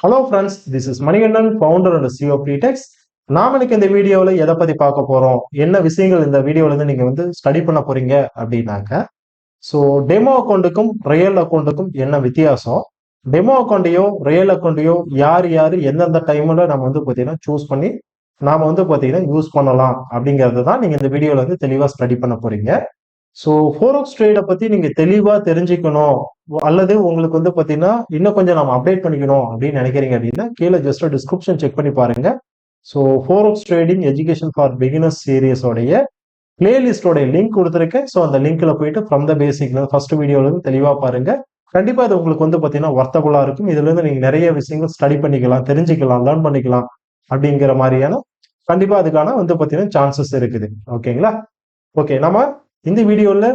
Hello friends this is Manikandan founder and CEO Bitex நாம எனக்கு இந்த வீடியோவில் எதை பற்றி பார்க்க போகிறோம் என்ன விஷயங்கள் இந்த வீடியோவிலேருந்து நீங்கள் வந்து ஸ்டடி பண்ண போறீங்க அப்படின்னாக்க ஸோ டெமோ அக்கௌண்ட்டுக்கும் ரியல் அக்கௌண்ட்டுக்கும் என்ன வித்தியாசம்? டெமோ அக்கௌண்ட்டையோ ரியல் அக்கௌண்ட்டையோ யார் யார் எந்தெந்த டைமில் நம்ம வந்து பார்த்தீங்கன்னா சூஸ் பண்ணி நாம் வந்து பார்த்தீங்கன்னா யூஸ் பண்ணலாம் அப்படிங்கிறது தான் நீங்கள் இந்த வீடியோவில் வந்து தெளிவாக ஸ்டடி பண்ண போகிறீங்க ஸோ ஃபோரோக்ஸ் ட்ரேடை பற்றி நீங்கள் தெளிவாக தெரிஞ்சுக்கணும் அல்லது உங்களுக்கு வந்து பார்த்தீங்கன்னா இன்னும் கொஞ்சம் நம்ம அப்டேட் பண்ணிக்கணும் அப்படின்னு நினைக்கிறீங்க அப்படின்னா கீழே ஜஸ்ட் டிஸ்கிரிப்ஷன் செக் பண்ணி பாருங்க. So four of trading education for beginners சீரியஸோடைய பிளேலிஸ்டோடைய லிங்க் கொடுத்துருக்கேன் ஸோ அந்த லிங்க்ல போயிட்டு ஃப்ரம் த பேசிக்ல ஃபர்ஸ்ட் வீடியோலேருந்து தெளிவாக பாருங்க. கண்டிப்பா இது உங்களுக்கு வந்து பார்த்தீங்கன்னா ஒர்த்தபுளா இருக்கும். இதுல இருந்து நீங்க நிறைய விஷயங்கள் ஸ்டடி பண்ணிக்கலாம் தெரிஞ்சுக்கலாம் லேர்ன் பண்ணிக்கலாம் அப்படிங்கிற மாதிரியான கண்டிப்பா அதுக்கான வந்து பார்த்தீங்கன்னா சான்சஸ் இருக்குது. ஓகேங்களா ஓகே நம்ம இந்த வீடியோல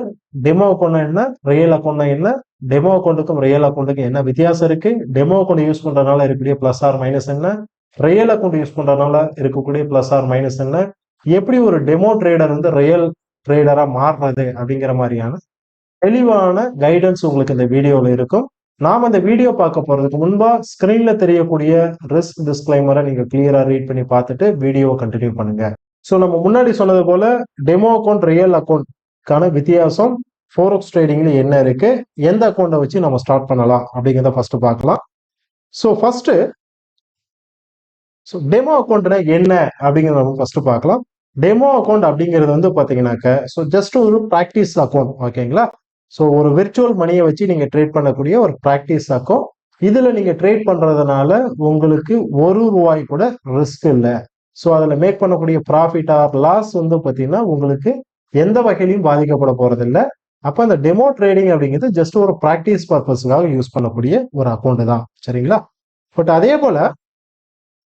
டெமோ அக்கௌண்ட் என்ன? ரியல் அக்கௌண்ட் என்ன? டெமோ அக்கௌண்ட்டுக்கும் ரியல் அக்கௌண்ட்டுக்கும் என்ன வித்தியாசம் இருக்கு? டெமோ அக்கௌண்ட் யூஸ் பண்றதுனால இருக்கக்கூடிய பிளஸ் ஆர் மைனஸ் என்ன? ரியல் அக்கௌண்ட் யூஸ் பண்றதுனால இருக்கக்கூடிய பிளஸ் ஆர் மைனஸ் என்ன? எப்படி ஒரு டெமோ ட்ரேடர் வந்து ரியல் ட்ரேடரா மாறுறது அப்படிங்கிற மாதிரியான தெளிவான கைடன்ஸ் உங்களுக்கு இந்த வீடியோல இருக்கும். நாம இந்த வீடியோ பார்க்க போறதுக்கு முன்பா ஸ்கிரீன்ல தெரியக்கூடிய ரிஸ்க் டிஸ்கிளைமரை நீங்க கிளியரா ரீட் பண்ணி பார்த்துட்டு வீடியோவை கண்டினியூ பண்ணுங்க. ஸோ நம்ம முன்னாடி சொன்னது போல டெமோ அக்கௌண்ட் ரியல் அக்கௌண்ட் கான வித்தியாசம் ஃபோரக்ஸ் ட்ரேடிங்ல என்ன இருக்கு? எந்த அக்கௌண்ட்டை வச்சு நம்ம ஸ்டார்ட் பண்ணலாம்? அப்படிங்கிறத ஃபர்ஸ்ட் பார்க்கலாம். ஸோ ஃபர்ஸ்ட் ஸோ டெமோ அக்கௌண்ட்னா என்ன? அப்படிங்கிறத நம்ம ஃபர்ஸ்ட் பார்க்கலாம். டெமோ அக்கௌண்ட் அப்படிங்கிறது வந்து பார்த்தீங்கன்னாக்க ஸோ ஜஸ்ட் ஒரு ப்ராக்டிஸ் அக்கௌண்ட் ஓகேங்களா? ஸோ ஒரு விர்ச்சுவல் மணியை வச்சு நீங்கள் ட்ரேட் பண்ணக்கூடிய ஒரு ப்ராக்டிஸ் அக்கௌண்ட் இதில் நீங்கள் ட்ரேட் பண்ணுறதுனால உங்களுக்கு ஒரு ரூபாய் கூட ரிஸ்க் இல்லை. ஸோ அதில் மேக் பண்ணக்கூடிய ப்ராஃபிட் ஆர் லாஸ் வந்து பார்த்தீங்கன்னா உங்களுக்கு எந்த வகையிலையும் பாதிக்கப்பட போறதில்ல. அப்போ அந்த டெமோ ட்ரேடிங் அப்படிங்கிறது ஜஸ்ட் ஒரு ப்ராக்டிஸ் பர்பஸ்க்காக யூஸ் பண்ணக்கூடிய ஒரு அக்கௌண்ட் தான். சரிங்களா? பட் அதே போல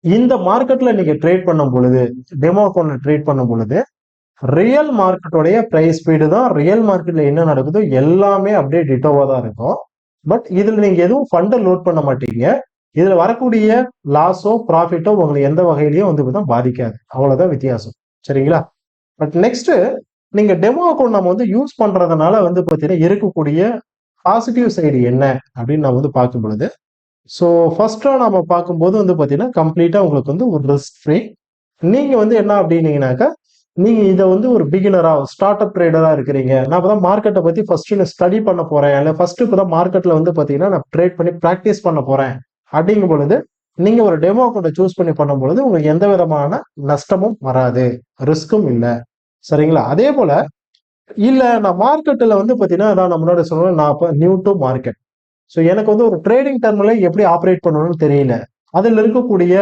இந்த மார்க்கெட்ல நீங்க ட்ரேட் பண்ணும் பொழுது டெமோ அக்கௌண்ட்ல ட்ரேட் பண்ணும் பொழுது ரியல் மார்க்கெட்டோடைய ப்ரைஸ் ஸ்பீடு தான் ரியல் மார்க்கெட்ல என்ன நடக்குதோ எல்லாமே அப்படியே டிட்டோவா தான் இருக்கும். பட் இதுல நீங்க எதுவும் ஃபண்டை லோட் பண்ண மாட்டீங்க. இதுல வரக்கூடிய லாஸோ ப்ராஃபிட்டோ உங்களுக்கு எந்த வகையிலையும் வந்து பாதிக்காது. அவ்வளவுதான் வித்தியாசம். சரிங்களா? பட் நெக்ஸ்ட் நீங்க டெமோ அக்கௌண்ட் நம்ம வந்து யூஸ் பண்றதுனால வந்து பார்த்தீங்கன்னா இருக்கக்கூடிய பாசிட்டிவ் சைடு என்ன அப்படின்னு நம்ம வந்து பார்க்கும் பொழுது ஸோ ஃபர்ஸ்டா நம்ம பார்க்கும்போது வந்து பார்த்தீங்கன்னா கம்ப்ளீட்டா உங்களுக்கு வந்து ஒரு ரிஸ்க் ஃப்ரீ நீங்க வந்து என்ன அப்படின்னீங்கன்னாக்கா நீங்க இதை வந்து ஒரு பிகினரா ஸ்டார்ட் அப் ட்ரேடரா இருக்கிறீங்க. நான் இப்பதான் மார்க்கெட்டை பத்தி ஃபர்ஸ்ட் நான் ஸ்டடி பண்ண போறேன். இல்லை ஃபர்ஸ்ட் இப்பதான் மார்க்கெட்ல வந்து பாத்தீங்கன்னா நான் ட்ரேட் பண்ணி ப்ராக்டிஸ் பண்ண போறேன். அப்படிங்கும் பொழுது நீங்க ஒரு டெமோ அக்கௌண்ட்டை சூஸ் பண்ணி பண்ணும் பொழுது உங்களுக்கு எந்த விதமான நஷ்டமும் வராது. ரிஸ்க்கும் இல்லை. சரிங்களா? அதே போல இல்ல நான் மார்க்கெட்டில் வந்து பாத்தீங்கன்னா நான் முன்னாடி சொன்னேன் நான் இப்போ நியூ டு மார்க்கெட் ஸோ எனக்கு வந்து ஒரு ட்ரேடிங் டர்ம்ல எப்படி ஆப்ரேட் பண்ணணும்னு தெரியல. அதில் இருக்கக்கூடிய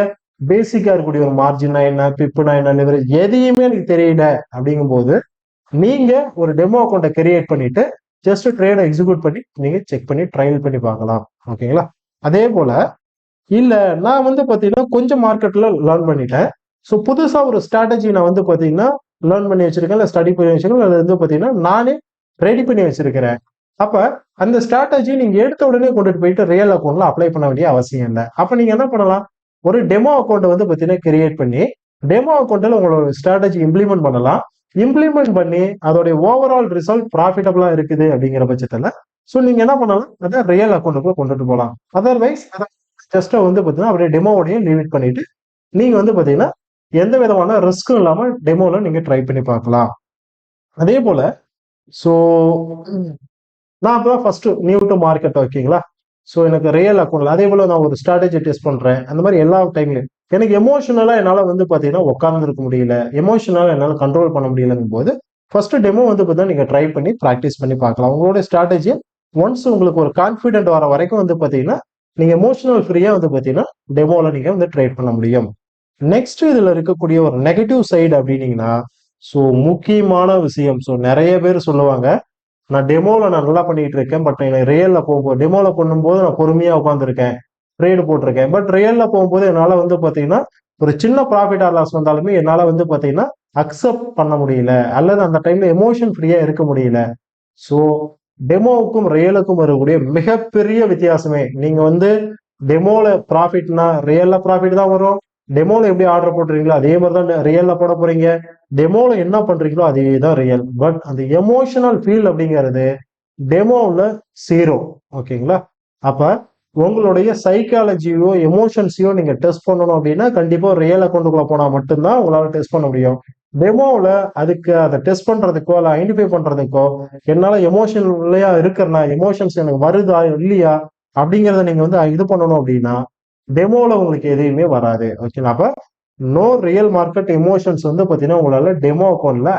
பேசிக்கா இருக்கக்கூடிய ஒரு மார்ஜினா என்ன பிப்புனா என்ன லிவரேஜ் எதையுமே எனக்கு தெரியல. அப்படிங்கும்போது நீங்க ஒரு டெமோ அக்கௌண்ட்டை கிரியேட் பண்ணிட்டு ஜஸ்ட் ட்ரேடை எக்ஸிக்யூட் பண்ணி நீங்க செக் பண்ணி ட்ரையல் பண்ணி பார்க்கலாம். ஓகேங்களா? அதே போல இல்ல நான் வந்து பாத்தீங்கன்னா கொஞ்சம் மார்க்கெட்ல லேர்ன் பண்ணிட்டேன். ஸோ புதுசா ஒரு ஸ்ட்ராட்டஜி நான் வந்து பாத்தீங்கன்னா லேர்ன் பண்ணி வச்சிருக்கேன் இல்லை ஸ்டடி பண்ணி வச்சிருக்கேன் அது வந்து பார்த்தீங்கன்னா நானே ரெடி பண்ணி வச்சிருக்கிறேன். அப்போ அந்த ஸ்ட்ராட்டஜி நீங்கள் எடுத்த உடனே கொண்டுட்டு போயிட்டு ரியல் அக்கௌண்ட்ல அப்ளை பண்ண வேண்டிய அவசியம் இல்லை. அப்போ நீங்கள் என்ன பண்ணலாம்? ஒரு டெமோ அக்கௌண்ட்டை வந்து பார்த்தீங்கன்னா கிரியேட் பண்ணி டெமோ அக்கௌண்ட்டில் உங்களோட ஸ்ட்ராட்டஜி இம்ப்ளிமெண்ட் பண்ணலாம். இம்ப்ளிமெண்ட் பண்ணி அதோடைய ஓவரால் ரிசல்ட் ப்ராஃபிட்டபிளாக இருக்குது அப்படிங்கிற பட்சத்தில் ஸோ நீங்கள் என்ன பண்ணலாம்? அதை ரியல் அக்கௌண்ட்டுக்குள்ள கொண்டுட்டு போகலாம். அதர்வைஸ் அதை ஜஸ்ட்டை வந்து பார்த்தீங்கன்னா அப்படியே டெமோவோடய லிமிட் பண்ணிட்டு நீங்கள் வந்து பார்த்தீங்கன்னா எந்த விதமான ரிஸ்க்கும் இல்லாமல் டெமோவில் நீங்கள் ட்ரை பண்ணி பார்க்கலாம். அதே போல் ஸோ நான் இப்போ தான் ஃபஸ்ட்டு நியூ டு மார்க்கெட் ஓகேங்களா? ஸோ எனக்கு ரியல் அக்கௌண்ட்ல அதே போல் நான் ஒரு ஸ்ட்ராட்டஜி டெஸ்ட் பண்ணுறேன் அந்த மாதிரி எல்லா டைம்லையும் எனக்கு எமோஷனலாக என்னால் வந்து பார்த்தீங்கன்னா உட்காந்துருக்க முடியல. எமோஷனலாக என்னால் கண்ட்ரோல் பண்ண முடியலங்கும் போது ஃபஸ்ட்டு டெமோ வந்து பார்த்தீங்கன்னா நீங்கள் ட்ரை பண்ணி ப்ராக்டிஸ் பண்ணி பார்க்கலாம். உங்களோட ஸ்ட்ராட்டஜி ஒன்ஸ் உங்களுக்கு ஒரு கான்ஃபிடென்ட் வர வரைக்கும் வந்து பார்த்தீங்கன்னா நீங்கள் எமோஷனல் ஃப்ரீயாக வந்து பார்த்தீங்கன்னா டெமோவில் நீங்கள் வந்து ட்ரேட் பண்ண முடியும். நெக்ஸ்ட் இதுல இருக்கக்கூடிய ஒரு நெகட்டிவ் சைடு அப்படின்னீங்கன்னா ஸோ முக்கியமான விஷயம். ஸோ நிறைய பேர் சொல்லுவாங்க நான் டெமோல நான் நல்லா பண்ணிட்டு இருக்கேன் பட் எனக்கு ரியல்ல போகும்போது டெமோல பண்ணும்போது நான் பொறுமையா உட்காந்துருக்கேன் ட்ரேடு போட்டிருக்கேன். பட் ரியல்ல போகும்போது என்னால வந்து பாத்தீங்கன்னா ஒரு சின்ன ப்ராஃபிட் ஆர் லாஸ் வந்தாலுமே என்னால வந்து பாத்தீங்கன்னா அக்செப்ட் பண்ண முடியல. அல்லது அந்த டைம்ல எமோஷன் ஃப்ரீயா இருக்க முடியல. ஸோ டெமோவுக்கும் ரியலுக்கும் வரக்கூடிய மிகப்பெரிய வித்தியாசமே நீங்க வந்து டெமோல ப்ராஃபிட்னா ரியல்ல ப்ராஃபிட் தான் வரும். டெமோல எப்படி ஆர்டர் போட்டுறீங்களோ அதே மாதிரி தான் ரியல்ல போட போறீங்க. டெமோல என்ன பண்றீங்களோ அதே தான் ரியல் பட் அந்த எமோஷனல் ஃபீல் அப்படிங்கிறது டெமோவில் சீரோ ஓகேங்களா அப்ப உங்களுடைய சைக்காலஜியோ எமோஷன்ஸையோ நீங்க டெஸ்ட் பண்ணணும் அப்படின்னா கண்டிப்பா ரியலை கொண்டுக்குள்ள போனா மட்டும்தான் உங்களால டெஸ்ட் பண்ண முடியும். டெமோவில் அதுக்கு அதை டெஸ்ட் பண்றதுக்கோ இல்லை ஐடென்டிஃபை பண்றதுக்கோ என்னால எமோஷனல்லையா இருக்கிறனா எமோஷன்ஸ் எனக்கு வருதா இல்லையா அப்படிங்கிறத நீங்க வந்து இது பண்ணணும் அப்படின்னா டெமோவில் உங்களுக்கு எதையுமே வராது. ஓகேங்களா அப்போ நோ ரியல் மார்க்கெட் எமோஷன்ஸ் வந்து பார்த்தீங்கன்னா உங்களால் டெமோ அக்கௌண்ட்ல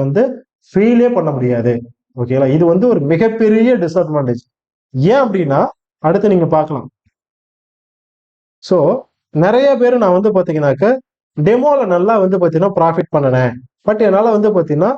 வந்து ஃபீலே பண்ண முடியாது. ஓகேங்களா இது வந்து ஒரு மிகப்பெரிய டிஸ்அட்வான்டேஜ் ஏன் அப்படின்னா அடுத்து நீங்கள் பார்க்கலாம். ஸோ நிறைய பேர் நான் வந்து பார்த்தீங்கன்னாக்க டெமோவில் நல்லா வந்து பார்த்தீங்கன்னா ப்ராஃபிட் பண்ணினேன். பட் என்னால் வந்து பார்த்தீங்கன்னா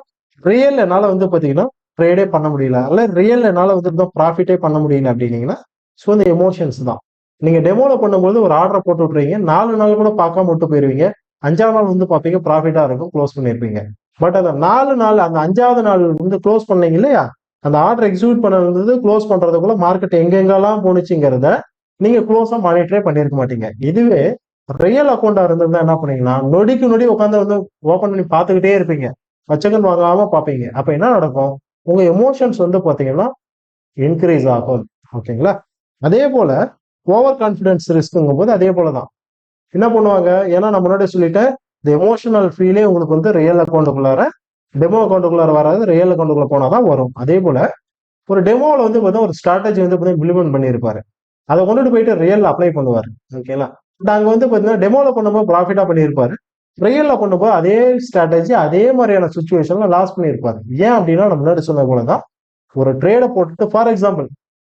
ரியல் என்னால் வந்து பார்த்தீங்கன்னா ட்ரேடே பண்ண முடியல. அல்ல ரியல் என்னால் வந்து ப்ராஃபிட்டே பண்ண முடியல அப்படின்னீங்கன்னா ஸோ இந்த எமோஷன்ஸ் தான். நீங்க டெமோல பண்ணும்போது ஒரு ஆர்டரை போட்டு விட்றீங்க நாலு நாள் கூட பார்க்காம விட்டு போயிருவீங்க. அஞ்சாவது நாள் வந்து பார்ப்பீங்க ப்ராஃபிட்டா இருக்கும். க்ளோஸ் பண்ணியிருப்பீங்க. பட் அந்த நாலு நாள் அந்த அஞ்சாவது நாள் வந்து க்ளோஸ் பண்ணீங்க இல்லையா? அந்த ஆர்டர் எக்ஸிக்யூட் பண்ணது க்ளோஸ் பண்றதுக்குள்ள மார்க்கெட் எங்கெங்கெல்லாம் போணுச்சுங்கிறத நீங்க க்ளோஸா மானிட்டரே பண்ணியிருக்க மாட்டீங்க. இதுவே ரியல் அக்கௌண்டா இருந்திருந்தா என்ன பண்ணீங்கன்னா நொடிக்கு நொடி உட்காந்து வந்து ஓப்பன் பண்ணி பார்த்துக்கிட்டே இருப்பீங்க. வச்சகன் வாங்காம பார்ப்பீங்க. அப்ப என்ன நடக்கும்? உங்க எமோஷன்ஸ் வந்து பாத்தீங்கன்னா இன்க்ரீஸ் ஆகும். ஓகேங்களா? அதே போல ஓவர் கான்ஃபிடன்ஸ் ரிஸ்க்குங்கும் போது அதே போலதான். என்ன பண்ணுவாங்க? ஏன்னா நான் முன்னாடி சொல்லிட்டேன் இந்த எமோஷனல் ஃபீலே உங்களுக்கு வந்து ரியல் அக்கௌண்ட்டுக்குள்ளார டெமோ அக்கௌண்ட்டுக்குள்ளார வராது ரியல் அக்கௌண்ட்டுக்குள்ள போனால் தான் வரும். அதே போல் ஒரு டெமோவில் வந்து பார்த்தீங்கன்னா ஒரு ஸ்ட்ராட்டஜி வந்து பார்த்தீங்கன்னா இம்ப்ளிமெண்ட் பண்ணியிருப்பாரு. அதை கொண்டுட்டு போயிட்டு ரியலில் அப்ளை பண்ணுவார். ஓகேங்களா பட் அங்கே வந்து பார்த்தீங்கன்னா டெமோவில் பண்ணும்போது ப்ராஃபிட்டாக பண்ணியிருப்பாரு. ரியலில் பண்ணும்போது அதே ஸ்ட்ராட்டஜி அதே மாதிரியான சுச்சுவேஷனில் லாஸ் பண்ணியிருப்பாரு. ஏன் அப்படின்னா நம்ம முன்னாடி சொன்ன போல தான் ஒரு ட்ரேடை போட்டுட்டு ஃபார் எக்ஸாம்பிள்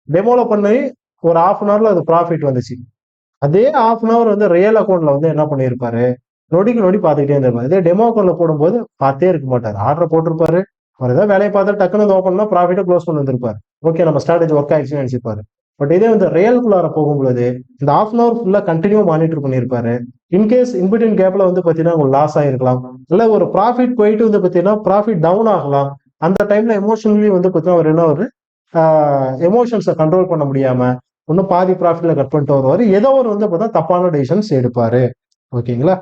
டெமோவில் பண்ணி ஒரு ஹாஃப் அன் ஹவர்ல அது ப்ராஃபிட் வந்துச்சு. அதே ஹாஃப் அன் ஹவர் வந்து ரியல் அக்கௌண்ட்ல வந்து என்ன பண்ணியிருப்பாரு நொடிக்கு நொடி பார்த்துக்கிட்டே இருந்திருப்பாரு. இதே டெமோ அக்கௌண்ட்ல போடும்போது பார்த்தே இருக்க மாட்டார். ஆர்டர் போட்டிருப்பாரு. அவர் ஏதாவது வேலையை பார்த்து டக்குனு ஓப்பன் பண்ணா ப்ராஃபிட்டை க்ளோஸ் பண்ணி வந்திருப்பாரு. ஓகே நம்ம ஸ்ட்ராட்டஜி ஒர்க் ஆயிடுச்சுன்னு நினைச்சிருப்பாரு பட் இதே வந்து ரியல்குள்ளார போகும்போது இந்த ஹாஃப் அன் ஹவர் ஃபுல்லா கண்டினியூ மானிட்டர் பண்ணியிருப்பாரு இன்கேஸ் இன்பிட்வீன் கேப்ல வந்து பாத்தீங்கன்னா உங்களுக்கு லாஸ் ஆயிருக்கலாம். இல்ல ஒரு ப்ராஃபிட் போயிட்டு வந்து பாத்தீங்கன்னா ப்ராஃபிட் டவுன் ஆகலாம். அந்த டைம்ல எமோஷனலி வந்து பாத்தீங்கன்னா அவர் என்ன ஒரு எமோஷன்ஸை கண்ட்ரோல் பண்ண முடியாம இன்னும் பாதி ப்ராஃபிட்ல கட் பண்ணிட்டு வருவாரு ஏதோ ஒரு வந்து பார்த்தா தப்பான டெசிஷன்ஸ் எடுப்பாரு. ஓகேங்களா?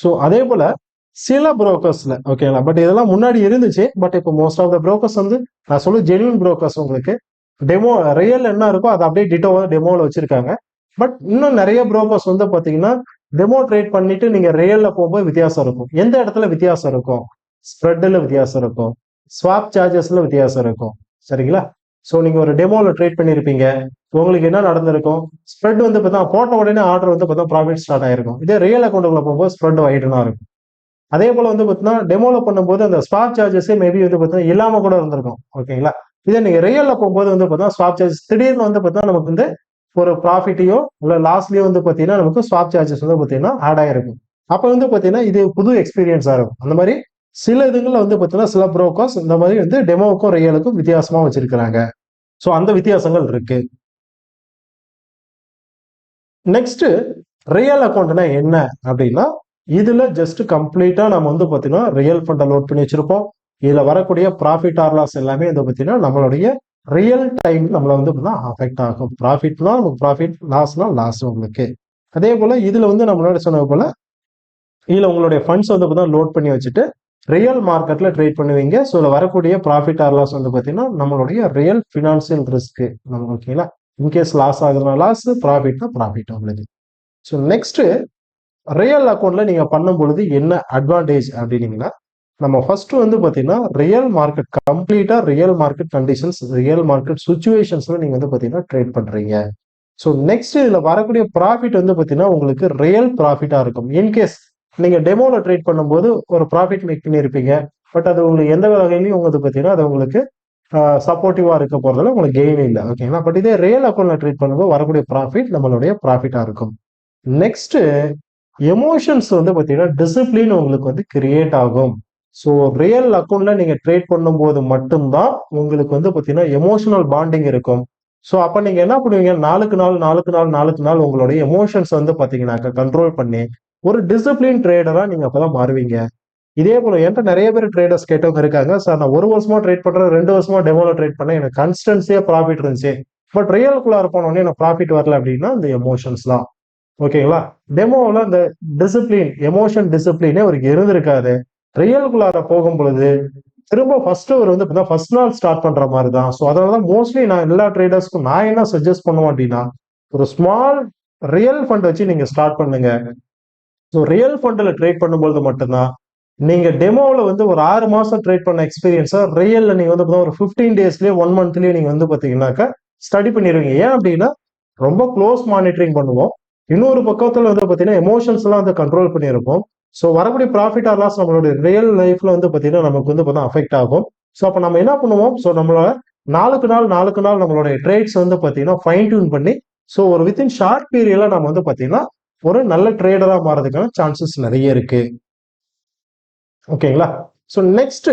ஸோ அதே போல சில புரோக்கர்ஸ்ல ஓகேங்களா? பட் இதெல்லாம் முன்னாடி இருந்துச்சு. பட் இப்போ மோஸ்ட் ஆஃப் த புரோக்கர்ஸ் வந்து நான் சொல்ல ஜென்யூன் புரோக்கர்ஸ் உங்களுக்கு. டெமோ ரியல் என்ன இருக்கோ அதை அப்படியே டிட்டோவா டெமோல வச்சிருக்காங்க. பட் இன்னும் நிறைய புரோக்கர்ஸ் வந்து பாத்தீங்கன்னா டெமோ ட்ரேட் பண்ணிட்டு நீங்க ரியல்ல போகும்போது வித்தியாசம் இருக்கும். எந்த இடத்துல வித்தியாசம் இருக்கும்? ஸ்ப்ரெட்ல வித்தியாசம் இருக்கும். ஸ்வாப் சார்ஜஸ்ல வித்தியாசம் இருக்கும். சரிங்களா? ஸோ நீங்கள் ஒரு டெமோவில் ட்ரேட் பண்ணியிருப்பீங்க உங்களுக்கு என்ன நடந்திருக்கும்? ஸ்ப்ரெட் வந்து பார்த்தா போட்ட உடனே ஆர்டர் வந்து பார்த்தா ப்ராஃபிட் ஸ்டார்ட் ஆயிருக்கும். இதே ரியல் அக்கௌண்ட்டுக்குள்ள போகும்போது ஸ்ப்ரெட் வைடுனா இருக்கும். அதே போல் வந்து பார்த்தீங்கன்னா டெமோவில் பண்ணும்போது அந்த ஸ்வாப் சார்ஜஸே மேபி வந்து பார்த்தீங்கன்னா இல்லாமல் கூட இருந்திருக்கும். ஓகேங்களா இதே நீங்கள் ரியலில் போகும்போது வந்து பார்த்தீங்கன்னா ஸ்வாப் சார்ஜஸ் திடீர்னு வந்து பார்த்தீங்கன்னா நமக்கு வந்து ஒரு ப்ராஃபிட்டையோ இல்லை லாஸ்லயோ வந்து பார்த்தீங்கன்னா நமக்கு ஸ்வாப் சார்ஜஸ் வந்து பார்த்தீங்கன்னா ஆட் ஆகிருக்கும் அப்போ வந்து பார்த்தீங்கன்னா இது புது எக்ஸ்பீரியன்ஸாக இருக்கும். அந்த மாதிரி சில இதுங்களில் வந்து பார்த்தீங்கன்னா சில ப்ரோக்கர்ஸ் இந்த மாதிரி வந்து டெமோவுக்கும் ரியலுக்கும் வித்தியாசமாக வச்சிருக்கிறாங்க. ஸோ அந்த வித்தியாசங்கள் இருக்கு. நெக்ஸ்ட் ரியல் அக்கௌண்ட்னா என்ன அப்படின்னா இதுல ஜஸ்ட் கம்ப்ளீட்டா நம்ம வந்து பார்த்தீங்கன்னா ரியல் ஃபண்டை லோட் பண்ணி வச்சிருப்போம். இதுல வரக்கூடிய ப்ராஃபிட் ஆர் லாஸ் எல்லாமே வந்து பார்த்தீங்கன்னா நம்மளுடைய ரியல் டைம் நம்மளை வந்து அஃபெக்ட் ஆகும். ப்ராஃபிட்னா நமக்கு ப்ராஃபிட் லாஸ்னா லாஸ் உங்களுக்கு. அதே போல இதுல வந்து நம்மளோட சொன்னது போல இதுல உங்களுடைய ஃபண்ட்ஸ் வந்து பார்த்தீங்கன்னா லோட் பண்ணி வச்சுட்டு ரியல் மார்க்கெட்ல ட்ரேட் பண்ணுவீங்க. ஸோ இதில் வரக்கூடிய ப்ராஃபிட் ஆர் லாஸ் வந்து பார்த்தீங்கன்னா நம்மளுடைய ரியல் ஃபினான்சியல் ரிஸ்க் நம்ம ஓகேங்களா இன்கேஸ் லாஸ் ஆகுதுன்னா லாஸ் ப்ராஃபிட்னா ப்ராஃபிட் உங்களுக்கு ஸோ நெக்ஸ்ட்டு ரியல் அக்கௌண்ட்ல நீங்க பண்ணும் பொழுது என்ன அட்வான்டேஜ் அப்படின்னீங்கன்னா நம்ம ஃபர்ஸ்ட் வந்து பார்த்தீங்கன்னா ரியல் மார்க்கெட் கம்ப்ளீட்டா real market conditions real market சுச்சுவேஷன்ஸ்ல நீங்க வந்து பார்த்தீங்கன்னா ட்ரேட் பண்றீங்க. ஸோ நெக்ஸ்ட் இதுல வரக்கூடிய ப்ராஃபிட் வந்து பார்த்தீங்கன்னா உங்களுக்கு ரியல் ப்ராஃபிட்டா இருக்கும். இன்கேஸ் நீங்க டெமோல ட்ரேட் பண்ணும்போது ஒரு ப்ராஃபிட் மேக் பண்ணியிருப்பீங்க. பட் அது உங்களுக்கு எந்த வகையிலையும் உங்களுக்கு பார்த்தீங்கன்னா அது உங்களுக்கு சப்போர்ட்டிவா இருக்க போறதுல உங்களுக்கு கெயின் இல்லை. ஓகேங்களா பட் இதே ரியல் அக்கௌண்ட்ல ட்ரீட் பண்ணும்போது வரக்கூடிய ப்ராஃபிட் நம்மளுடைய ப்ராஃபிட்டா இருக்கும். நெக்ஸ்ட் எமோஷன்ஸ் வந்து பார்த்தீங்கன்னா டிசிப்ளின் உங்களுக்கு வந்து கிரியேட் ஆகும். ஸோ ரியல் அக்கௌண்ட்ல நீங்க ட்ரேட் பண்ணும்போது மட்டும்தான் உங்களுக்கு வந்து பார்த்தீங்கன்னா எமோஷனல் பாண்டிங் இருக்கும். ஸோ அப்போ நீங்க என்ன பண்ணுவீங்க? நாளுக்கு நாள் நாளுக்கு நாள் நாளுக்கு நாள் உங்களுடைய எமோஷன்ஸ் வந்து பார்த்தீங்கன்னாக்கா கண்ட்ரோல் பண்ணி ஒரு டிசிப்ளின் ட்ரேடராக நீங்கள் அப்போ தான் மாறுவீங்க. இதே போல என்கிட்ட நிறைய பேர் ட்ரேடர்ஸ் கேட்டவங்க இருக்காங்க. சார் நான் ஒரு வருஷமா ட்ரேட் பண்றேன் ரெண்டு வருஷமா டெமோல ட்ரேட் பண்ணேன். எனக்கு கன்ஸ்டன்ஸே ப்ராஃபிட் இருந்துச்சு. பட் ரியலுக்குள்ளார போனோடனே எனக்கு ப்ராஃபிட் வரல அப்படின்னா இந்த எமோஷன்ஸ் தான். ஓகேங்களா டெமோவில் இந்த டிசிப்ளின் எமோஷன் டிசிப்ளினே அவருக்கு இருந்திருக்காது. ரியலுக்குள்ளார போகும் பொழுது திரும்ப ஃபர்ஸ்ட் ஒரு வந்து ஃபர்ஸ்ட் நாள் ஸ்டார்ட் பண்ற மாதிரி தான் ஸோ அதனால தான் மோஸ்ட்லி நான் எல்லா ட்ரேடர்ஸ்க்கும் நான் என்ன சஜஸ்ட் பண்ணுவேன் அப்படின்னா ஒரு ஸ்மால் ரியல் ஃபண்ட் வச்சு நீங்க ஸ்டார்ட் பண்ணுங்க. ஸோ ரியல் ஃபண்டில் ட்ரேட் பண்ணும்போது மட்டும்தான் நீங்க டெமோவில் வந்து ஒரு ஆறு மாசம் ட்ரேட் பண்ண எக்ஸ்பீரியன்ஸா ரியல்ல நீங்க வந்து ஒரு ஃபிஃப்டீன் டேஸ்லயே ஒன் மந்த்லயே நீங்க வந்து பாத்தீங்கன்னாக்கா ஸ்டடி பண்ணிடுவீங்க. ஏன் அப்படின்னா ரொம்ப க்ளோஸ் மானிட்டரிங் பண்ணுவோம். இன்னொரு பக்கத்துல வந்து பாத்தீங்கன்னா எமோஷன்ஸ் எல்லாம் வந்து கண்ட்ரோல் பண்ணியிருப்போம். ஸோ வரக்கூடிய ப்ராஃபிட் ஆர் லாஸ் நம்மளுடைய ரியல் லைஃப்ல வந்து பாத்தீங்கன்னா நமக்கு வந்து பார்த்தா அஃபெக்ட் ஆகும். ஸோ அப்போ நம்ம என்ன பண்ணுவோம்? ஸோ நம்மளோட நாளுக்கு நாள் நாளுக்கு நாள் நம்மளுடைய ட்ரேட்ஸ் வந்து பாத்தீங்கன்னா ஃபைன் டியூன் பண்ணி ஸோ ஒரு வித்தின் ஷார்ட் பீரியட்ல நம்ம வந்து பாத்தீங்கன்னா ஒரு நல்ல ட்ரேடரா மாறதுக்கான சான்சஸ் நிறைய இருக்கு. ஓகேங்களா ஸோ நெக்ஸ்ட்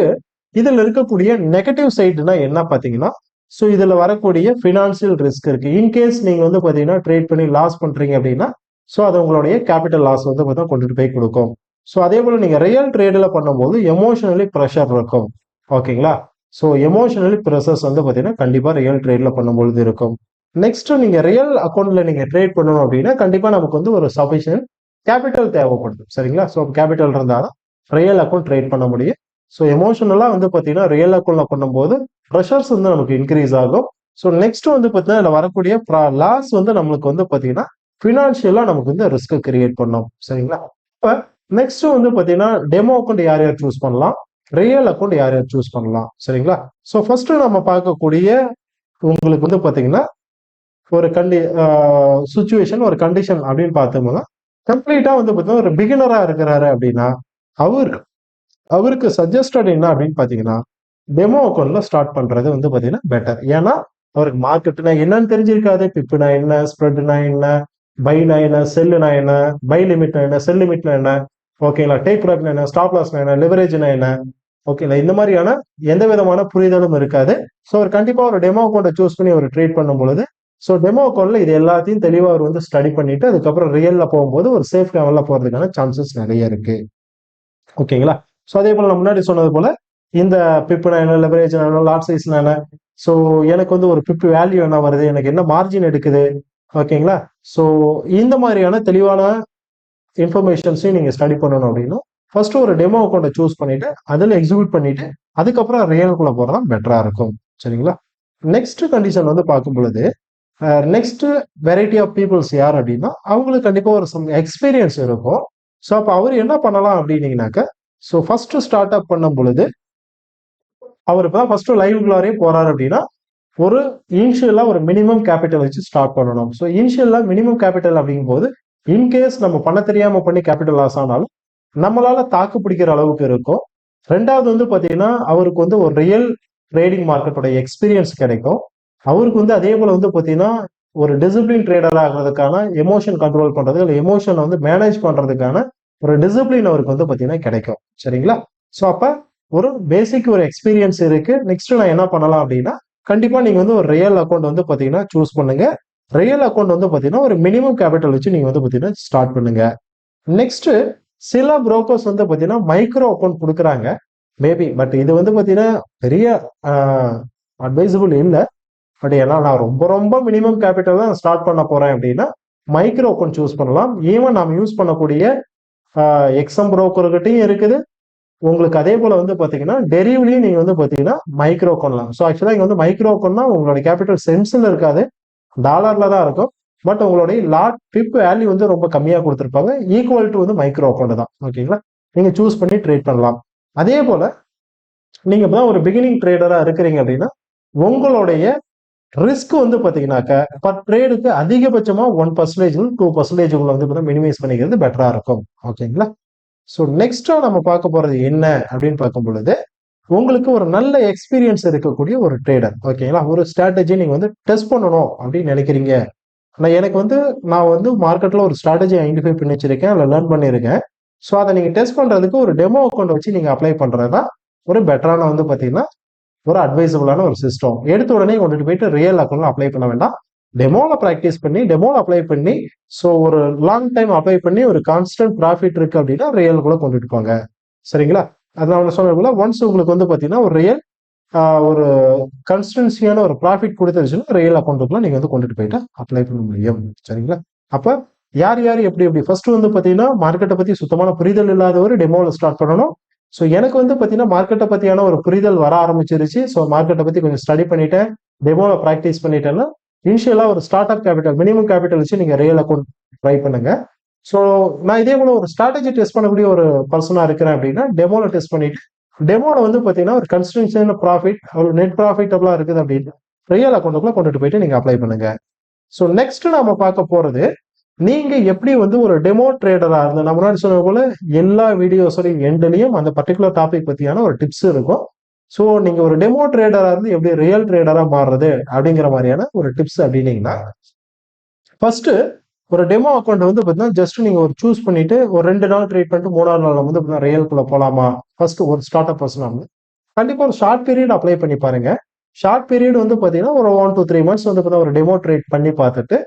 இதுல இருக்கக்கூடிய நெகட்டிவ் சைடுனா என்ன பாத்தீங்கன்னா ஸோ இதுல வரக்கூடிய ஃபினான்சியல் ரிஸ்க் இருக்கு. இன்கேஸ் நீங்க வந்து பாத்தீங்கன்னா ட்ரேட் பண்ணி லாஸ் பண்றீங்க அப்படின்னா ஸோ அது உங்களுடைய கேபிட்டல் லாஸ் வந்து பார்த்தா கொண்டுட்டு போய் கொடுக்கும். ஸோ அதே போல நீங்க ரியல் ட்ரேடில் பண்ணும்போது எமோஷனலி ப்ரெஷர் இருக்கும். ஓகேங்களா ஸோ எமோஷனலி ப்ரெஷர்ஸ் வந்து பார்த்தீங்கன்னா கண்டிப்பாக ரியல் ட்ரேடில் பண்ணும்பொழுது இருக்கும். நெக்ஸ்ட் நீங்க ரியல் அக்கௌண்ட்ல நீங்க ட்ரேட் பண்ணணும் அப்படின்னா கண்டிப்பாக நமக்கு வந்து ஒரு சஃபிஷியன்ட் கேபிட்டல் தேவைப்படுது சரிங்களா? ஸோ கேபிட்டல் இருந்தாலும் ரியல் அக்கௌண்ட் ட்ரேட் பண்ண முடியும். ஸோ எமோஷனலாக வந்து பார்த்தீங்கன்னா ரியல் அக்கௌண்ட்ல பண்ணும்போது ப்ரெஷர்ஸ் வந்து நமக்கு இன்க்ரீஸ் ஆகும். ஸோ நெக்ஸ்ட் வந்து பார்த்தீங்கன்னா இதில் வரக்கூடிய லாஸ் வந்து நம்மளுக்கு வந்து பார்த்தீங்கன்னா ஃபினான்ஷியலாக நமக்கு வந்து ரிஸ்க் கிரியேட் பண்ணும். சரிங்களா? இப்போ நெக்ஸ்ட் வந்து பார்த்தீங்கன்னா டெமோ அக்கௌண்ட் யார் யார் சூஸ் பண்ணலாம்? ரியல் அக்கௌண்ட் யார் யார் சூஸ் பண்ணலாம்? சரிங்களா? ஸோ ஃபர்ஸ்ட் நம்ம பார்க்கக்கூடிய உங்களுக்கு வந்து பார்த்தீங்கன்னா ஒரு கண்டி சுச்சுவேஷன் ஒரு கண்டிஷன் அப்படின்னு பார்த்தோம்னா கம்ப்ளீட்டா வந்து பார்த்தீங்கன்னா ஒரு பிகினரா இருக்கிறாரு அப்படின்னா அவர் அவருக்கு சஜஸ்டட் என்ன அப்படின்னு பார்த்தீங்கன்னா டெமோ அக்கௌண்ட்ல ஸ்டார்ட் பண்றது வந்து பார்த்தீங்கன்னா பெட்டர் ஏன்னா அவருக்கு மார்க்கெட்னா என்னன்னு தெரிஞ்சிருக்காது. பிப்புனா என்ன ஸ்ப்ரெட்னா என்ன பைனா என்ன செல்லுனா என்ன பை லிமிட்னா என்ன செல் லிமிட்னா என்ன ஓகேங்களா டேக் ப்ராஃபிட் என்ன ஸ்டாப் லாஸ்னா என்ன லிவரேஜ்னா என்ன ஓகேங்களா இந்த மாதிரியான எந்த விதமான புரிதலும் இருக்காது. ஸோ அவர் கண்டிப்பா ஒரு டெமோ அக்கௌண்ட்டை சூஸ் பண்ணி அவர் ட்ரேட் பண்ணும் பொழுது ஸோ டெமோ அக்கௌண்ட்ல இது எல்லாத்தையும் தெளிவாக அவர் வந்து ஸ்டடி பண்ணிட்டு அதுக்கப்புறம் ரியலில் போகும்போது ஒரு சேஃப் லெவலில் போகிறதுக்கான சான்சஸ் நிறைய இருக்கு. ஓகேங்களா ஸோ அதே போல் நான் முன்னாடி சொன்னது போல் இந்த பிப்புனா என்ன லெவரேஜ் என்ன லாட் சைஸ் என்ன? ஸோ எனக்கு வந்து ஒரு பிப்பு வேல்யூ என்ன வருது? எனக்கு என்ன மார்ஜின் எடுக்குது? ஓகேங்களா ஸோ இந்த மாதிரியான தெளிவான இன்ஃபர்மேஷன்ஸையும் நீங்கள் ஸ்டடி பண்ணணும் அப்படின்னா ஃபர்ஸ்ட் ஒரு டெமோ அக்கௌண்ட்டை சூஸ் பண்ணிட்டு அதில் எக்ஸிக்யூட் பண்ணிட்டு அதுக்கப்புறம் ரியலுக்குள்ள போகிறதான் பெட்டராக இருக்கும். சரிங்களா? நெக்ஸ்ட் கண்டிஷன் வந்து பார்க்கும் பொழுது நெக்ஸ்ட் வெரைட்டி ஆஃப் பீப்புள்ஸ் யார் அப்படின்னா அவங்களுக்கு கண்டிப்பாக ஒரு சம் எக்ஸ்பீரியன்ஸ் இருக்கும். ஸோ அப்போ அவர் என்ன பண்ணலாம் அப்படின்னீங்கனாக்க ஸோ ஃபர்ஸ்ட் ஸ்டார்ட் அப் பண்ணும் பொழுது அவர் இப்போ தான் ஃபர்ஸ்ட் லைவ்குள்ளாரே போறாரு அப்படின்னா ஒரு இனிஷியலா ஒரு மினிமம் கேபிட்டல் வச்சு ஸ்டார்ட் பண்ணணும். ஸோ இனிஷியலா மினிமம் கேபிட்டல் அப்படிங்கும்போது இன்கேஸ் நம்ம பண்ண தெரியாம பண்ணி கேபிட்டல் லாஸ் ஆனாலும் நம்மளால தாக்கு பிடிக்கிற அளவுக்கு இருக்கும். ரெண்டாவது வந்து பாத்தீங்கன்னா அவருக்கு வந்து ஒரு ரியல் ட்ரேடிங் மார்க்கெட்டோட எக்ஸ்பீரியன்ஸ் கிடைக்கும். அவருக்கு வந்து அதே போல வந்து பார்த்தீங்கன்னா ஒரு டிசிப்ளின் ட்ரேடர் ஆகிறதுக்கான எமோஷன் கண்ட்ரோல் பண்றது இல்லை எமோஷனை வந்து மேனேஜ் பண்றதுக்கான ஒரு டிசிப்ளின் அவருக்கு வந்து பார்த்தீங்கன்னா கிடைக்கும். சரிங்களா? ஸோ அப்ப ஒரு பேசிக் ஒரு எக்ஸ்பீரியன்ஸ் இருக்கு. நெக்ஸ்ட் நான் என்ன பண்ணலாம் அப்படின்னா கண்டிப்பா நீங்க வந்து ஒரு ரியல் அக்கௌண்ட் வந்து பாத்தீங்கன்னா சூஸ் பண்ணுங்க. ரியல் அக்கௌண்ட் வந்து பாத்தீங்கன்னா ஒரு மினிமம் கேபிட்டல் வச்சு நீங்க வந்து பாத்தீங்கன்னா ஸ்டார்ட் பண்ணுங்க. நெக்ஸ்ட் சில புரோக்கர்ஸ் வந்து பாத்தீங்கன்னா மைக்ரோ அக்கௌண்ட் கொடுக்குறாங்க. மேபி பட் இது வந்து பாத்தீங்கன்னா பெரிய அட்வைசபிள் இல்லை. பட் ஏன்னா நான் ரொம்ப ரொம்ப மினிமம் கேபிட்டல் தான் ஸ்டார்ட் பண்ண போறேன் அப்படின்னா மைக்ரோ ஓப்பன் சூஸ் பண்ணலாம். ஈவன் நாம் யூஸ் பண்ணக்கூடிய எக்ஸம் புரோக்கர்கிட்டையும் இருக்குது. உங்களுக்கு அதே போல வந்து பாத்தீங்கன்னா டெரிவ்லையும் நீங்க வந்து பாத்தீங்கன்னா மைக்ரோ அக்கௌண்ட்லாம் ஸோ ஆக்சுவலா இங்க வந்து மைக்ரோ கொன்னா உங்களோட கேபிட்டல் சென்ஸ்ல இருக்காது. டாலர்ல தான் இருக்கும். பட் உங்களுடைய லாட் பிப் வேல்யூ வந்து ரொம்ப கம்மியா கொடுத்துருப்பாங்க. ஈக்குவல் டு வந்து மைக்ரோ அக்கௌண்ட் தான். ஓகேங்களா நீங்க சூஸ் பண்ணி ட்ரேட் பண்ணலாம். அதே போல நீங்க இப்பதான் ஒரு பிகினிங் ட்ரேடரா இருக்கிறீங்க அப்படின்னா உங்களுடைய ரிஸ்க் வந்து பார்த்தீங்கன்னாக்க பர் ட்ரேடுக்கு அதிகபட்சமா ஒன் பர்சன்டேஜ் டூ பர்சன்டேஜ் வந்து மினிமைஸ் பண்ணிக்கிறது பெட்டரா இருக்கும். ஓகேங்களா ஸோ நெக்ஸ்டா நம்ம பார்க்க போறது என்ன அப்படின்னு பார்க்கும் பொழுது உங்களுக்கு ஒரு நல்ல எக்ஸ்பீரியன்ஸ் இருக்கக்கூடிய ஒரு ட்ரேடர் ஓகேங்களா ஒரு ஸ்ட்ராட்டஜி நீங்க வந்து டெஸ்ட் பண்ணணும் அப்படின்னு நினைக்கிறீங்க. ஆனால் எனக்கு வந்து நான் வந்து மார்க்கெட்ல ஒரு ஸ்ட்ராட்டஜி ஐடென்டிஃபை பண்ணி வச்சிருக்கேன் அதில் லேர்ன் பண்ணியிருக்கேன் ஸோ அதை நீங்க டெஸ்ட் பண்றதுக்கு ஒரு டெமோ அக்கௌண்ட் வச்சு நீங்க அப்ளை பண்ணுறது தான் ஒரு பெட்டரான வந்து பாத்தீங்கன்னா ஒரு அட்வைசபிளான ஒரு சிஸ்டம் எடுத்த உடனே கொண்டுட்டு போயிட்டு ரியல் அக்கௌண்ட்ல அப்ளை பண்ண வேண்டாம். டெமோவில் ப்ராக்டிஸ் பண்ணி டெமோல அப்ளை பண்ணி ஸோ ஒரு லாங் டைம் அப்ளை பண்ணி ஒரு கான்ஸ்டன்ட் ப்ராஃபிட் இருக்கு அப்படின்னா ரியலுக்குள்ள கொண்டுட்டு போங்க. சரிங்களா? அது நான் சொன்ன போல ஒன்ஸ் உங்களுக்கு வந்து பார்த்தீங்கன்னா ஒரு ரியல் ஒரு கன்ஸ்டன்சியான ஒரு ப்ராஃபிட் கொடுத்துருச்சுன்னா ரியல் அக்கௌண்ட்டுக்குள்ள நீங்கள் வந்து கொண்டுட்டு போயிட்டு அப்ளை பண்ண முடியும். சரிங்களா? அப்போ யார் யார் எப்படி எப்படி? ஃபர்ஸ்ட் வந்து பார்த்தீங்கன்னா மார்க்கெட்டை பற்றி சுத்தமான புரிதல் இல்லாதவர் டெமோவில் ஸ்டார்ட் பண்ணணும். ஸோ எனக்கு வந்து பார்த்தீங்கன்னா மார்க்கெட்டை பற்றியான ஒரு புரிதல் வர ஆரம்பிச்சிருச்சு. ஸோ மார்க்கெட்டை பற்றி கொஞ்சம் ஸ்டடி பண்ணிட்டேன். டெமோவில் ப்ராக்டிஸ் பண்ணிட்டேன்னா இனிஷியலாக ஒரு start up capital minimum capital வச்சு நீங்கள் ரியல் அக்கௌண்ட் ட்ரை பண்ணுங்க. ஸோ நான் இதே போல ஒரு ஸ்ட்ராட்டஜி டெஸ்ட் பண்ணக்கூடிய ஒரு பர்சனாக இருக்கிறேன் அப்படின்னா டெமோவில் டெஸ்ட் பண்ணிட்டு டெமோவில் வந்து பார்த்தீங்கன்னா ஒரு கன்ஸ்ட்ரக்ஷன் ப்ராஃபிட் அவ்வளோ நெட் ப்ராஃபிட்டபுளாக இருக்குது அப்படின்னு ரியல் அக்கௌண்ட்டுக்குள்ள கொண்டுட்டு போயிட்டு நீங்கள் அப்ளை பண்ணுங்க. ஸோ நெக்ஸ்ட் நம்ம பார்க்க போகிறது நீங்க எப்படி வந்து ஒரு டெமோ ட்ரேடரா இருந்து நான் முன்னாடி சொன்ன போல எல்லா வீடியோஸோடையும் எண்ட்லயும் அந்த பர்டிகுலர் டாபிக் பத்தியான ஒரு டிப்ஸ் இருக்கும். ஸோ நீங்க ஒரு டெமோ ட்ரேடரா இருந்து எப்படி ரியல் ட்ரேடரா மாறுறது அப்படிங்கிற மாதிரியான ஒரு டிப்ஸ் அப்படின்னீங்கன்னா ஃபர்ஸ்ட் ஒரு டெமோ அக்கௌண்ட் வந்து பார்த்தீங்கன்னா ஜஸ்ட் நீங்கள் ஒரு சூஸ் பண்ணிட்டு ஒரு ரெண்டு நாள் ட்ரேட் பண்ணிட்டு மூணாவது நாள் வந்து பார்த்தீங்கன்னா ரியல்குள்ளே போகலாமா ஃபர்ஸ்ட் ஒரு ஸ்டார்ட் அப் பர்சனாக வந்து கண்டிப்பாக ஒரு ஷார்ட் பீரியட் அப்ளை பண்ணி பாருங்க. ஷார்ட் பீரியட் வந்து பார்த்தீங்கன்னா ஒரு ஒன் டூ த்ரீ மந்த்ஸ் வந்து பார்த்தீங்கன்னா ஒரு டெமோ ட்ரேட் பண்ணி பார்த்துட்டு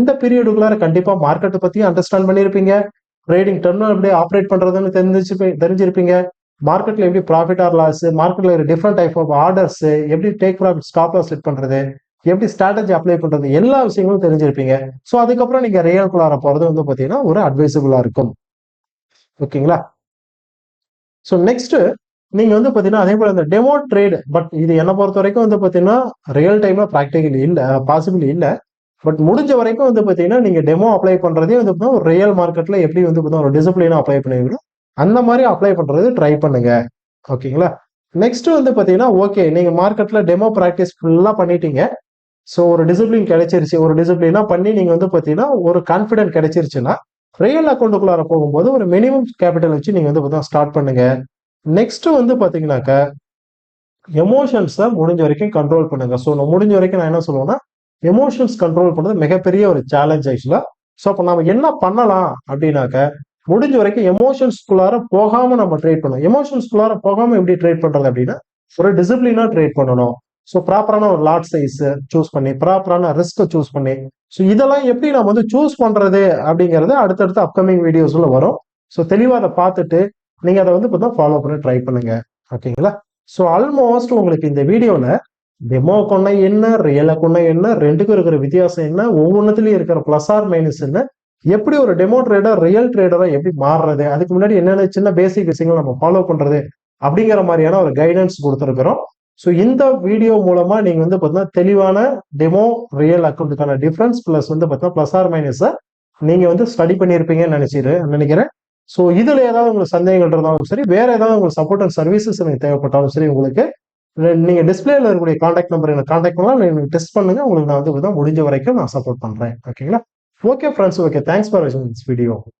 இந்த பீரியடுக்குள்ளார கண்டிப்பா மார்க்கெட்டை பத்தி அண்டர்ஸ்டாண்ட் பண்ணியிருப்பீங்க. ட்ரேடிங் டர்ன் எப்படி ஆப்ரேட் பண்றதுன்னு தெரிஞ்சு தெரிஞ்சிருப்பீங்க. மார்க்கெட்ல எப்படி ப்ராஃபிட் ஆர் லாஸ் மார்க்கெட்ல டிஃப்ரெண்ட் டைப் ஆஃப் ஆர்டர்ஸ் எப்படி take profit stop loss set பண்றது எப்படி ஸ்ட்ராட்டஜி அப்ளை பண்றது எல்லா விஷயங்களும் தெரிஞ்சிருப்பீங்க. ஸோ அதுக்கப்புறம் நீங்க ரியல் குள்ளார போறது வந்து பாத்தீங்கன்னா ஒரு அட்வைசபிளா இருக்கும். ஓகேங்களா? ஸோ நெக்ஸ்ட் நீங்க வந்து பாத்தீங்கன்னா அதே போல இந்த டெமோ ட்ரேடு பட் இது என்ன பொறுத்த வரைக்கும் வந்து பாத்தீங்கன்னா ரியல் டைம்ல ப்ராக்டிகல் இல்லை பாசிபிள் இல்லை. பட் முடிஞ்ச வரைக்கும் வந்து பார்த்தீங்கன்னா நீங்கள் டெமோ அப்ளை பண்ணுறதே வந்து பார்த்தீங்கன்னா ஒரு ரியல் மார்க்கெட்டில் எப்படி வந்து பார்த்தீங்கன்னா ஒரு டிசிப்ளினாக அப்ளை பண்ணுவீங்களோ அந்த மாதிரி அப்ளை பண்ணுறது ட்ரை பண்ணுங்க. ஓகேங்களா நெக்ஸ்ட் வந்து பார்த்தீங்கன்னா ஓகே நீங்கள் மார்க்கெட்டில் டெமோ ப்ராக்டிஸ் ஃபுல்லாக பண்ணிட்டீங்க. ஸோ ஒரு டிசிப்ளின் கிடைச்சிருச்சு. ஒரு டிசிப்ளினாக பண்ணி நீங்கள் வந்து பார்த்தீங்கன்னா ஒரு கான்ஃபிடென்ட் கிடைச்சிருச்சுன்னா ரியல் அக்கௌண்ட்டுக்குள்ளார போகும்போது ஒரு மினிமம் கேபிட்டல் வச்சு நீங்கள் வந்து பார்த்தா ஸ்டார்ட் பண்ணுங்க. நெக்ஸ்ட் வந்து பார்த்தீங்கன்னாக்கா எமோஷன்ஸை முடிஞ்ச வரைக்கும் கண்ட்ரோல் பண்ணுங்க. ஸோ நான் முடிஞ்ச வரைக்கும் நான் என்ன சொல்லுவேன்னா எமோஷன்ஸ் கண்ட்ரோல் பண்ணுறது மிகப்பெரிய ஒரு சேலஞ்ச் ஆக்சுவலாக ஸோ அப்போ நம்ம என்ன பண்ணலாம் அப்படின்னாக்க முடிஞ்ச வரைக்கும் எமோஷன்ஸ்குள்ளார போகாமல் நம்ம ட்ரேட் பண்ணணும். எமோஷன்ஸ்குள்ளார போகாமல் எப்படி ட்ரேட் பண்ணுறது அப்படின்னா ஒரு டிசிப்ளினாக ட்ரேட் பண்ணணும். ஸோ ப்ராப்பரான ஒரு லாட் சைஸ் சூஸ் பண்ணி ப்ராப்பரான ரிஸ்க்கை சூஸ் பண்ணி. ஸோ இதெல்லாம் எப்படி நம்ம வந்து சூஸ் பண்ணுறது அப்படிங்கிறது அடுத்தடுத்த அப்கமிங் வீடியோஸில் வரும். ஸோ தெளிவாக அதை பார்த்துட்டு நீங்கள் அதை வந்து பார்த்தா ஃபாலோ பண்ணி ட்ரை பண்ணுங்கள் ஓகேங்களா ஸோ ஆல்மோஸ்ட் உங்களுக்கு இந்த வீடியோவில் டெமோ கொண்ட என்ன ரியல கொண்ட என்ன ரெண்டுக்கும் இருக்கிற வித்தியாசம் என்ன ஒவ்வொன்றத்துலையும் இருக்கிற ப்ளஸ் ஆர் மைனஸ் என்ன எப்படி ஒரு டெமோ ட்ரேடர் ரியல் ட்ரேடரா எப்படி மாறுறது அதுக்கு முன்னாடி என்னென்ன சின்ன பேசிக் விஷயங்கள் நம்ம ஃபாலோ பண்றது அப்படிங்கிற மாதிரியான ஒரு கைடன்ஸ் கொடுத்துருக்குறோம். ஸோ இந்த வீடியோ மூலமா நீங்க வந்து பார்த்தீங்கன்னா தெளிவான டெமோ ரியல் அக்கௌண்ட்டுக்கான டிஃபரன்ஸ் பிளஸ் வந்து பார்த்தீங்கன்னா பிளஸ் ஆர் மைனஸை நீங்க வந்து ஸ்டடி பண்ணியிருப்பீங்கன்னு நினைச்சிரு நினைக்கிறேன். ஸோ இதுல ஏதாவது உங்களுக்கு சந்தேகங்கள் இருந்தாலும் சரி வேற ஏதாவது உங்களுக்கு சப்போர்ட் அண்ட் சர்வீசஸ் எனக்கு தேவைப்பட்டாலும் சரி உங்களுக்கு நீங்க டிஸ்பிளேல இருக்கக்கூடிய காண்டாக்ட் நம்பர் எனக்கு காண்டாக்ட் பண்ணலாம் எனக்கு டெஸ்ட் பண்ணுங்க. உங்களுக்கு நான் வந்து முடிஞ்ச வரைக்கும் நான் சப்போர்ட் பண்றேன். ஓகேங்களா okay friends okay thanks for வாட்சிங் திஸ் வீடியோ